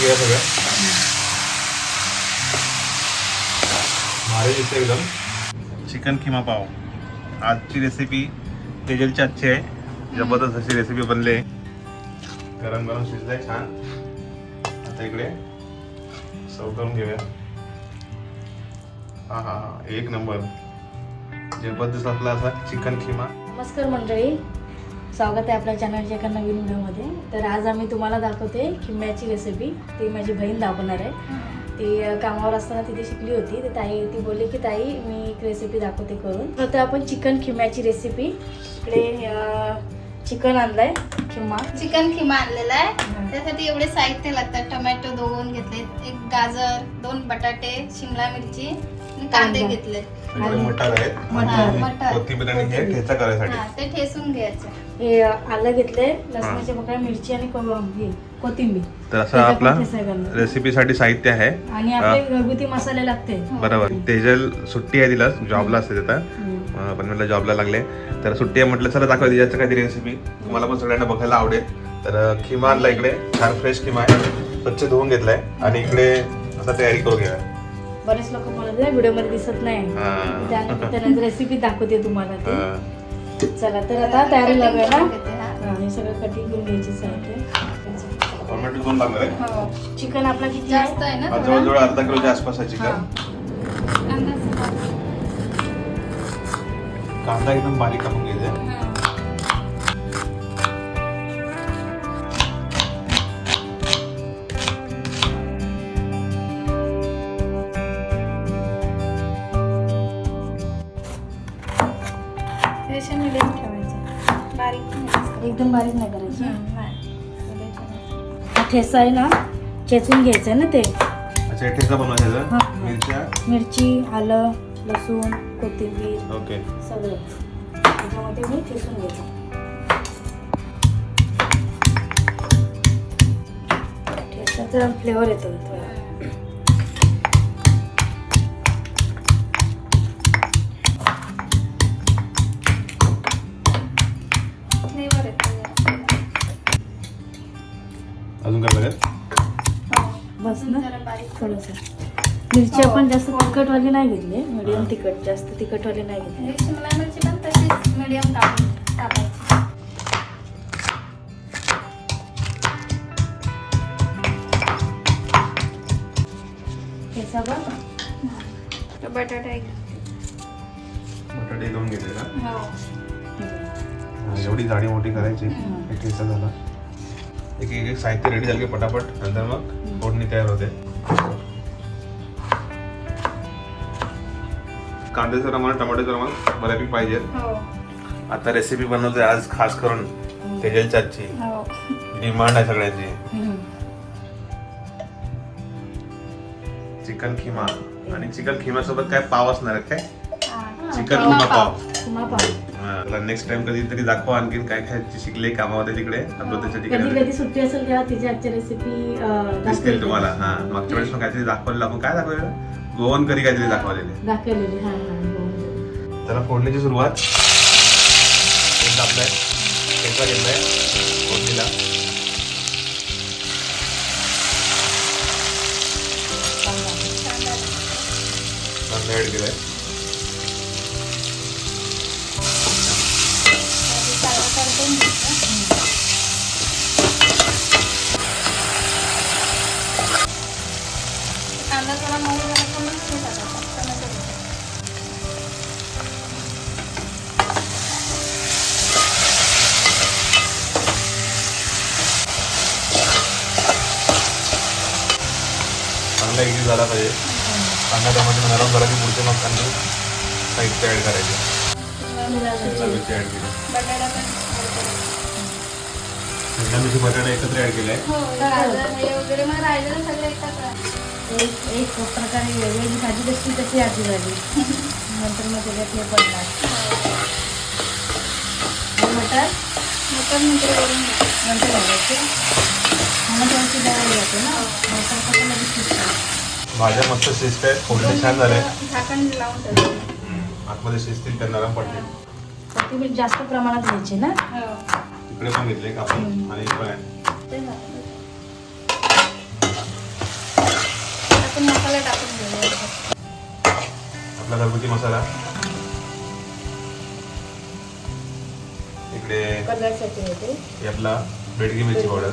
घेऊया सगळं भारी दिसते एकदम. चिकन किमा पाव. आजची रेसिपी तेजलची आजची आहे. जबरदस्त अशी रेसिपी बनली आहे. गरम गरम शिजलाय छान. आता इकडे सर्व करून घेऊया. हा हा हा. एक नंबर. जबरदस्त आपला असा चिकन किमा नमस्कार मंडळी. स्वागत आहे आपल्या चॅनलच्या एका नवीन व्हिडिओमध्ये. तर आज आम्ही तुम्हाला दाखवते खिम्याची रेसिपी ती माझी बहीण दाखवणार आहे. ती कामावर असताना तिथे शिकली होती. तर ताई ती बोलली की ताई मी एक रेसिपी दाखवते करून. तर आपण चिकन खिम्याची रेसिपी इकडे चिकन चिकन आणलंय खिम्मा. चिकन खिमा आणलेला आहे. त्यासाठी एवढे साहित्य लागतात. टोमॅटो दोन घेतलेत. एक गाजर दोन बटाटे शिमला मिरची. कांदे. घेतले. इकडे मटार आहेत. मटार. आणि मटार. कोथिंबीर आणि हे ठेचा करायसाठी. हा ते ठेसून घ्यायचं. हे अ, आलं घेतलंय लसणाच्या बकळ्या मिरची आणि को- हे, कोथिंबीर. तर असं त्याचा आपला पण ठेचा करणार. रेसिपीसाठी साहित्य आहे. आणि आपले घरगुती मसाले लागते. बरोबर. तेजल सुट्टी आहे तिला जॉबला असते आता हम्म. अं, पण मला जॉबला लागले. तर सुट्टी आहे म्हटलं चला दाखवा तिच्याचं काहीतरी रेसिपी तुम्हाला पण सगळ्यांना बघायला आवडेल. तर अं, खिमा आणला इकडे. छान फ्रेश खिमा आहे. स्वच्छ धुवून घेतलाय. आणि इकडे आता तयारी करू घ्या बरेच लोक म्हणत नाही व्हिडिओमध्ये दिसत नाही हा. त्यानंतर रेसिपी दाखवते तुम्हाला ते चला तर आता तयारी लागूया ना घेते, हा. सगळं कटिंग करून घ्यायची साहित्य हो. चिकन आपला किती जास्त आहे ना आज थोडा? जवळजवळ अर्धा किलोच्या आसपास आहे. चिकन कांदा कांदा एकदम बारीक कापून घ्यायचा ठेचा आहे ना चेचून घ्यायचं आहे ना ते. अच्छा ठेचा बनवायचा हा. मिरच्या? मिरची आलं लसूण कोथिंबीर ओके. सगळं. त्याच्यामध्ये मी ठेचून घ्यायचं. ठेचाचा फ्लेवर येतो थोडा थोडंसं. मिरची आपण जास्त तिखटवाली नाही घेतली. मिडियम तिखट जास्त तिखटवाली नाही घेतली. हे शिमला मिरची पण तशीच मिडियम टाकून टाकायची. ठेचा बघ तो बटाटा एक. बटाटे घेऊन घेतले का हो. एवढी जाडी मोठी करायची. एक ठेचा झाला. एक साहित्य रेडी झालं पटापट नंतर मग फोडणी तयार होते. कांद्याचं प्रमाण टमाट्याचं प्रमाण बऱ्यापैकी पाहिजे. हो. आता रेसिपी बनवतोय आज खास करून तेजलच्या आजची हो. डिमांड आहे सगळ्यांची. चिकन खिमा. आणि चिकन खिमा सोबत काय पाव असणार आहेत काय. चिकन किमा खिमा पाव. तुला नेक्स्ट टाइम कधीतरी दाखवा आणखीन काय काय शिकले कामामध्ये तिकडे आपलं त्याच्या कधी तिकडे कधी सुट्टी असेल तेव्हा तिची आजची रेसिपी दिसतील तुम्हाला. हा मागच्या वेळेस पण काहीतरी दाखवलेलं. आपण काय दाखवलेलं? गोवन करी काहीतरी दाखवलेले. दाखवलेली हा हा हो. त्याला फोडण्याची सुरुवात. तेल टाकलंय ठेचा घेतलाय. फोडणीला. कांदा. कांदा ऍड केलाय. परतून घ्यायचा. कांदा थोडा मऊ झाला का मग हे टाकायचं, टोमॅटो घ्यायचा. चांगला एक झाला पाहिजे कांदा टमाटर नरम झाला की पुढचे मग कांदे साहित्य ऍड करायचे केली बटाटा. बटाटा एकत्र ऍड केलाय. हो हे वगैरे मग राहिलेलं सगळं एकत्र एक एक प्रकारे वेगळी भाजी कशी तशी आजी झाली. नंतर मग त्याच्यात हे पडणार. मटर. मटण नंतर. नंतर घालायचे टमाटरची डाळ घ्यायचे ना. मटर कसं लगेच शिजतं. भाज्या मस्त शिजत आहेत फोडणी छान झाले झाकण लावून आतमध्ये शिजतील त्या नरम पडतील. कोथिंबीर जास्त प्रमाणात घ्यायची ना? इकडे पण घेतले कापून आणि. आपण मसाला टाकून घेऊया. आपला घरगुती मसाला. इकडे हे आपला बेडगी मिरची पावडर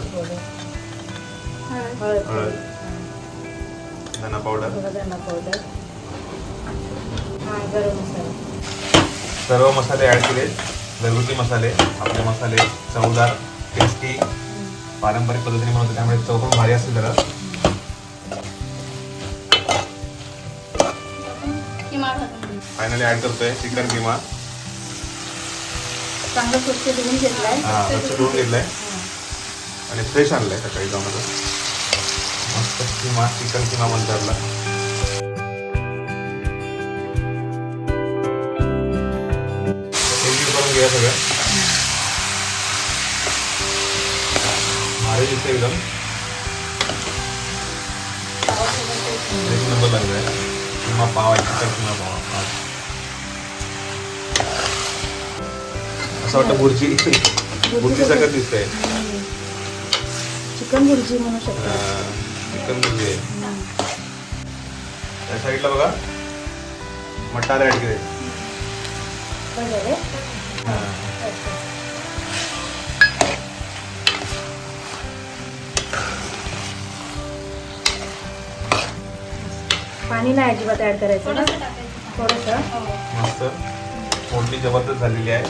हळद. धना पावडर पावडर गरम मसाला. सर्व मसाले ॲड केले घरगुती मसाले आपले मसाले चवदार टेस्टी पारंपरिक पद्धतीने बनवतो. त्यामुळे चव पण भारी असते जरा. फायनली ॲड करतोय चिकन किमा. चांगलं स्वच्छ धुवून घेतलाय. हा स्वच्छ धुवून घेतलाय. आणि फ्रेश आणलाय सकाळी जाऊन. मस्त किमा चिकन किमा म्हणतात घ्या सगळं भारी दिसते एकदम. एक नंबर लागलाय किमा पाव आहे. किमा पाव. असं वाटतं बुर्जी. बुर्जी सगळं दिसतंय. चिकन भुर्जी म्हणू शकतो. चिकन बुर्जी आहे. त्या साईडला बघा. मटार ऍड केले पाणी नाही अजिबात ऍड करायचं ना? थोडंसं. मस्त. फोडणी जबरदस्त झालेली आहे.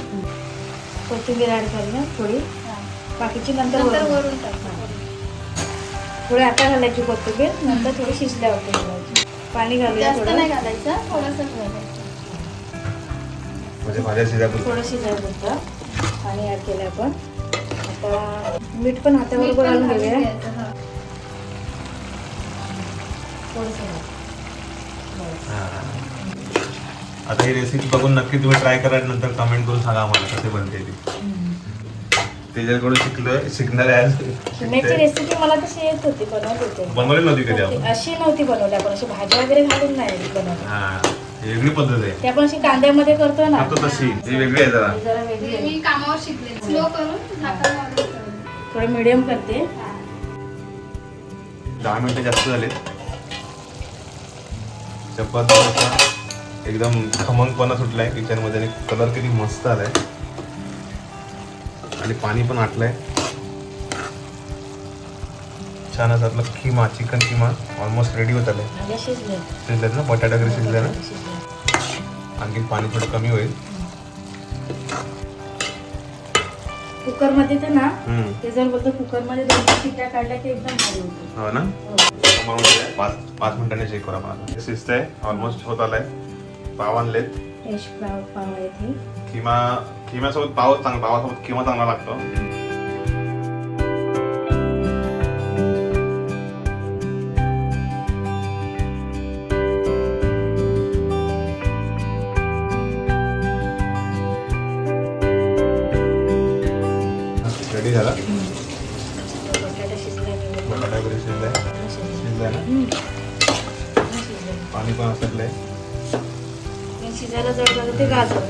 कोथिंबीर ऍड करूया थोडी. हा. बाकीची नंतर वरून. थोडी आता घालायची कोथिंबीर नंतर थोडी शिजल्यावरती घालायची. पाणी घालूया जास्त नाही थोडं घालायचं थोडंसं घालायचं म्हणजे भाज्या शिजायला थोडं शिजायला होतं पाणी ऍड केलं आपण. आता मीठ पण हाताबरोबर घालून घेऊया. हा. आता ही रेसिपी बघून नक्की तुम्ही ट्राय करा आणि नंतर कमेंट करून सांगा आम्हाला कसे बनते ती. त्याच्याकडून शिकलं शिकणार आहे शिमण्याची रेसिपी मला तशी येत होती बनवत होते. बनवली नव्हती कधी आपण? अशी नव्हती बनवली आपण अशी भाज्या वगैरे घालून नाही बनवली. वेगळी पद्धत आहे. ते आपण अशी कांद्यामध्ये करतो ना. फक्त तशी. ही वेगळी आहे जरा. ती जरा वेगळी ते आहे. मी कामावर शिकले. स्लो करून. थोडं मिडियम करते. दहा मिनिटं जास्त झाले जबरदस्त एकदम खमंगपणा सुटलाय. किचनमध्ये आणि कलर किती मस्त आलाय. आणि पाणी पण आटलंय. छान असं आपलं किमा चिकन किमा ऑलमोस्ट रेडी होत आलंय. शिजले. शिजलेत ना? बटाटा वगैरे शिजले ना शिजले. आणखी पाणी थोडं कमी होईल. कुकरमध्ये तर ना हम्म. ते जर बोलतो कुकरमध्ये दोन तीन शिट्ट्या काढल्या की एकदम भारी होतो. हो ना? हो. पाच पाच मिनिटांनी चेक करा मला शिजतंय ऑलमोस्ट होत आलाय. पाव आणलेत. फ्रेश फ्लावर पाव आहे ते किमा किम्यासोबत पाव चांगला पावासोबत किमा चांगला लागतो.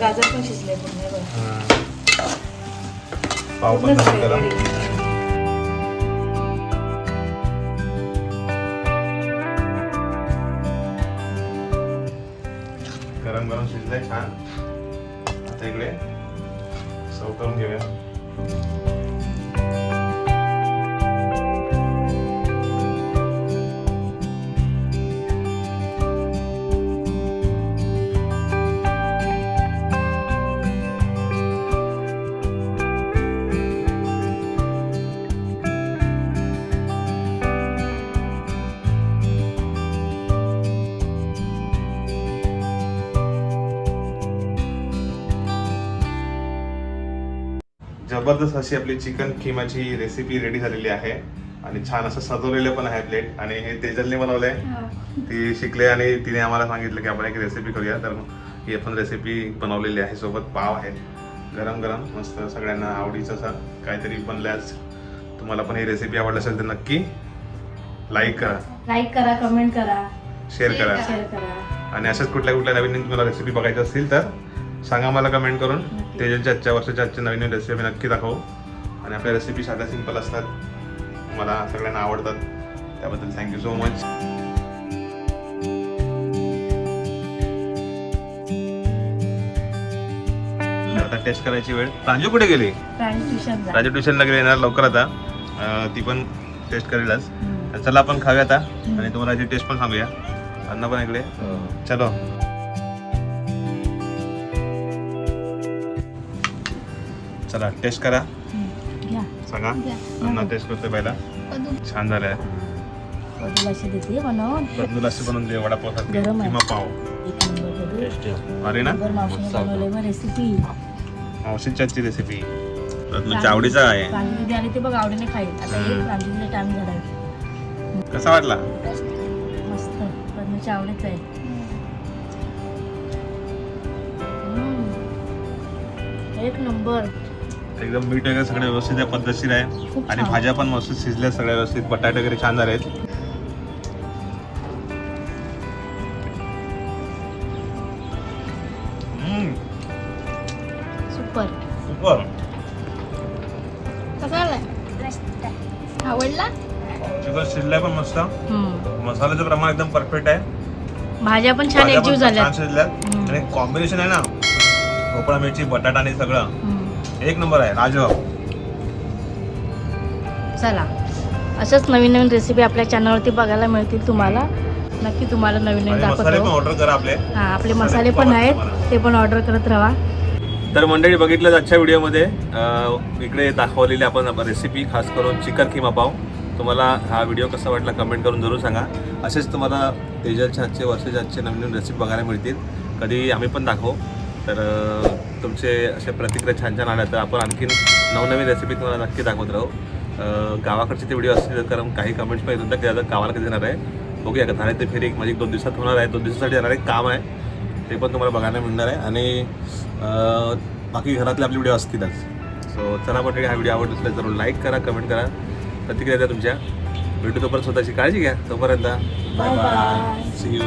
गाजर पण शिजले हे. पाव पण गरम. गरम गरम शिजलाय छान आता इकडे सर्व करून घेऊया जबरदस्त अशी आपली चिकन किमाची रेसिपी रेडी झालेली आहे. आणि छान असं सजवलेलं पण आहे प्लेट आणि हे तेजलने बनवलंय. ती शिकले आणि तिने आम्हाला सांगितलं की आपण एक रेसिपी करूया. तर ही आपण रेसिपी बनवलेली आहे. सोबत पाव आहे. गरम गरम. मस्त सगळ्यांना आवडीचं असं काहीतरी बनल्यास तुम्हाला पण ही रेसिपी आवडली असेल तर नक्की लाईक करा. लाईक करा कमेंट करा. शेअर करा. शेअर करा. आणि अशाच कुठल्या कुठल्या नवीन तुम्हाला रेसिपी बघायच्या असतील तर सांगा मला कमेंट करून. ते आजच्या वर्षाच्या आजच्या नवीन रेसिपी नक्की दाखवू. आणि आपल्या रेसिपी साध्या सिंपल असतात. मला सगळ्यांना आवडतात. त्याबद्दल थँक्यू सो मच आता टेस्ट करायची वेळ. राजू कुठे गेली? राजू ट्युशनला गेले येणार लवकर आता. ती पण टेस्ट करेल चला आपण खाऊया आता. आणि तुम्हाला टेस्ट पण सांगूया. अन्न पण इकडे. हो. चलो. चला टेस्ट करा. सांगा. अन्न टेस्ट करतोय पहिला छान झालंय. अशी देते बनवून दे वडापाव गरम आहे. किंवा पाव. एक नंबर बघू अरे ना? रेसिपी रेसिपी आवडीचा आहे. आणि ते बघ आवडीने खाईल. आता हे हम्म. प्रांजलीला टाइम झाला. कसा वाटला? मस्त. आवडीच आहे. एक नंबर एकदम मीठ वगैरे सगळं व्यवस्थित आहे पद्धतशीर आहे. आणि. भाज्या पण मस्त शिजल्या सगळ्या व्यवस्थित. बटाटे वगैरे छान झाले आहेत. सुपर. सुपर. कसा आलाय? आवडला? चिकन शिजलाय पण मस्त. मसाल्याचं प्रमाण एकदम परफेक्ट आहे. भाज्या पण छान एकजीव झाल्या. आणि कॉम्बिनेशन आहे ना भोपळा मिरची बटाटा आणि सगळं. एक नंबर आहे राजू चला. असंच नवीन नवीन रेसिपी आपल्या चॅनलवरती बघायला मिळतील तुम्हाला. नक्की तुम्हाला नवीन नवीन आणि मसाले पण दाखवतो ऑर्डर करा आपले. हा आपले मसाले पण आहेत ते पण ऑर्डर करत राहा. तर मंडळी बघितलं आजच्या व्हिडिओमध्ये अं, इकडे दाखवलेली आपण रेसिपी खास करून चिकन किमा पाव. तुम्हाला हा व्हिडिओ कसा वाटला कमेंट करून जरूर सांगा. असेच तुम्हाला तेजलच्या हातचे वर्षाच्या हातचे नवीन नवीन रेसिपी बघायला मिळतील. कधी आम्ही पण दाखवू. तर अं, तुमचे असे प्रतिक्रिया छान छान आल्या तर आपण आणखीन नवनवीन रेसिपी तुम्हाला नक्की दाखवत राहू. गावाकडचे ते व्हिडिओ असतील कारण काही कमेंट्स पण येत होत्या की आता गावाला कधी येणार आहे? बघूया का झाले ते फेरी एक माझी एक दोन दिवसात होणार आहे दोन दिवसासाठी येणार एक काम आहे. ते पण तुम्हाला बघायला मिळणार आहे. आणि बाकी घरातले आपले व्हिडिओ असतीलच सो चला मंडळी हा व्हिडिओ आवडला असेल जरूर लाईक करा कमेंट करा. प्रतिक्रिया द्या तुमच्या. भेटू तोपर्यंत स्वतःची काळजी घ्या. तोपर्यंत बाय बाय. C you